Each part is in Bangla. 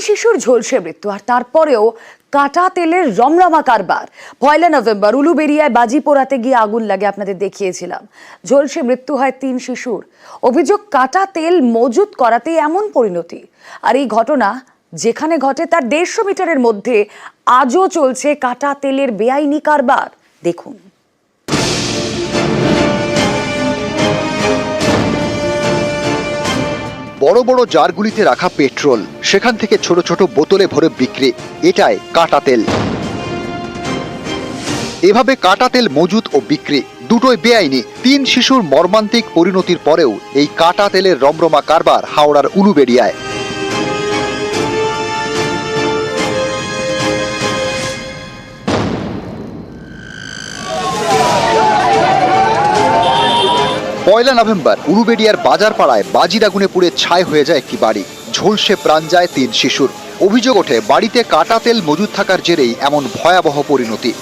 শিশুর ঝলসে মৃত্যু আর তারপরেও কাটা তেলের রমরমা কারবার। পয়লা নভেম্বর উলুবেরিয়ায় বাজি পোড়াতে গিয়ে আগুন লাগে আপনাদের দেখিয়েছিলাম। ঝলসে মৃত্যু হয় তিন শিশুর। অভিযোগ, কাটা তেল মজুত করাতেই এমন পরিণতি। আর এই ঘটনা যেখানে ঘটে তার দেড়শো মিটারের মধ্যে, আজও চলছে কাটা তেলের বেআইনি কারবার। দেখুন। বড় বড় জারগুলিতে রাখা পেট্রোল। সেখান থেকে ছোট ছোট বোতলে ভরে বিক্রি। এটাই কাটা তেল। এভাবে কাটা তেল মজুত ও বিক্রি দুটোই বেআইনি। তিন শিশুর মর্মান্তিক পরিণতির পরেও এই কাটা তেলের রমরমা কারবার হাওড়ার উলুবেড়িয়ায়। পয়লা নভেম্বর, উলুবেড়িয়ার বাজার পাড়ায় বাজির আগুনে পুড়ে ছাই হয়ে যায় একটি বাড়ি। ঝলসে প্রাণ যায় তিন শিশুর। অভিযোগ ওঠে, বাড়িতে কাটা তেল মজুদ থাকার জেরেই এমন ভয়াবহ পরিণতি।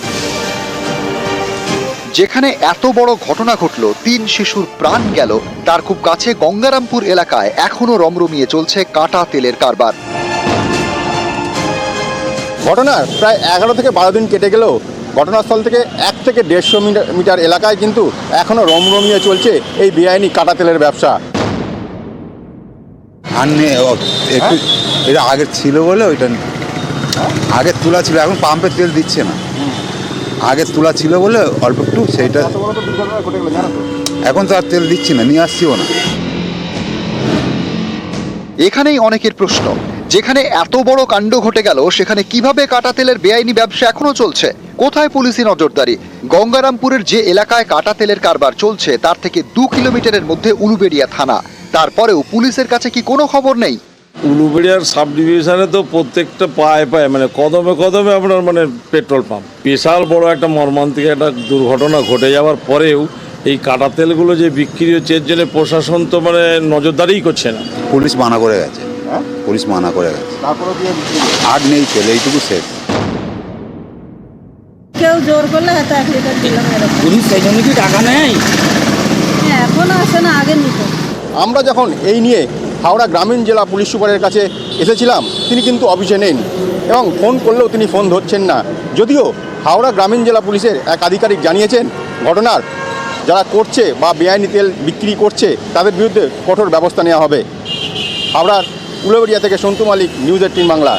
যেখানে এত বড় ঘটনা ঘটল, তিন শিশুর প্রাণ গেল, তার খুব কাছে গঙ্গারামপুর এলাকায় এখনও রমরমিয়ে চলছে কাটা তেলের কারবার। ঘটনার প্রায় এগারো থেকে বারো দিন কেটে গেলেও ঘটনাস্থল থেকে এক থেকে দেড়শো মিটার এলাকায় কিন্তু এখনও রমরমিয়ে চলছে এই বেআইনি কাটা তেলের ব্যবসা। আর নেই একটু এটা আগে ছিল বলে ওইটা নেই। আগে তোলা ছিল এখন পাম্পের তেল দিচ্ছে না। আগে তোলা ছিল বলে অল্প একটু সেইটা এখন তো আর তেল দিচ্ছি না নিয়ে আসছিও না। এখানেই অনেকের প্রশ্ন যেখানে এত বড় কাণ্ড ঘটে গেল সেখানে কীভাবে কাটা তেলের বেআইনি ব্যবসা এখনও চলছে? কোথায় পুলিশি নজরদারি? গঙ্গারামপুরের যে এলাকায় কাটা তেলের কারবার চলছে তার থেকে দু কিলোমিটারের মধ্যে উলুবেড়িয়া থানা। তারপরেও পুলিশের কাছে কি কোনো খবর নেই? উলুবেড়িয়ার সাব ডিভিশনে তো প্রত্যেকটা পায়ে পায়ে মানে কদমে কদমে আপনার মানে পেট্রোল পাম্প। বিশাল বড় একটা মর্মান্তিক একটা দুর্ঘটনা ঘটে যাওয়ার পরেও এই কাটা তেলগুলো যে বিক্রি হচ্ছে এর জন্য প্রশাসন তো মানে নজরদারিই করছে না। পুলিশ মানা করে গেছে। পুলিশ মানা করে গেছে। আর নেই তেল এইটুকু শেষ জোর করলে হয়তো এক লিটার দিলাম এরকম। পুলিশ সেই জন্য কি টাকা নেয়? হ্যাঁ, এখন আসে না আগে নিত। আমরা যখন এই নিয়ে হাওড়া গ্রামীণ জেলা পুলিশ সুপারের কাছে এসেছিলাম তিনি কিন্তু অফিসে নেন এবং ফোন করলেও তিনি ফোন ধরছেন না। যদিও হাওড়া গ্রামীণ জেলা পুলিশের এক আধিকারিক জানিয়েছেন ঘটনার যারা করছে বা বেআইনি তেল বিক্রি করছে তাদের বিরুদ্ধে কঠোর ব্যবস্থা নেওয়া হবে। হাওড়ার উলবেড়িয়া থেকে সন্তু মালিক নিউজ এইটিন বাংলা।